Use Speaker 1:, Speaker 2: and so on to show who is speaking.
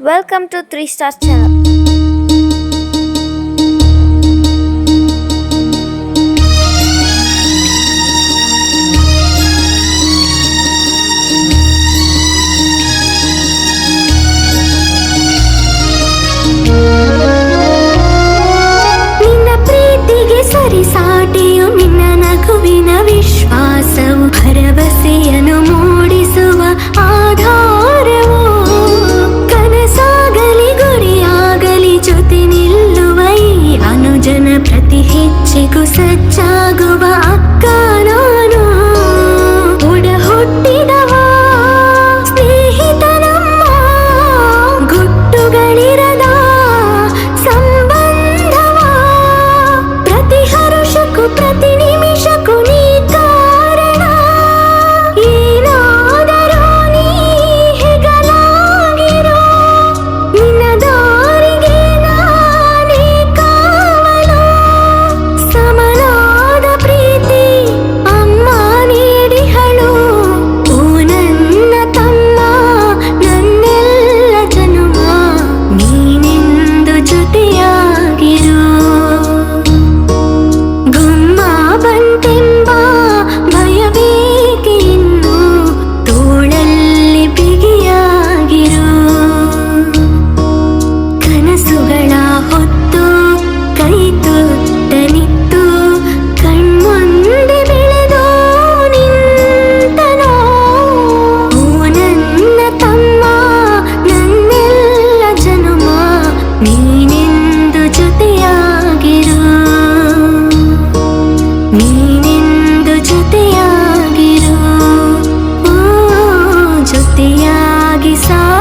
Speaker 1: Welcome to 3 Star Channel.
Speaker 2: ನಿನ್ನ ಪ್ರೀತಿಗೆ ಸರಿಸಾಟಿಯು ಹೆಚ್ಚೆಗೂ ಸಜ್ಜಾಗುವ ಅಕ್ಕ ನಾನು. ಒಡ ಹುಟ್ಟಿದವ ಸ್ನೇಹಿತನಮ್ಮ ಗುಟ್ಟುಗಳಿರದ ಸಂಬಂಧವ. ಪ್ರತಿ ಹರುಷಕ್ಕೂ ಪ್ರತಿ ನಿಮಿಷಕ್ಕೂ किसान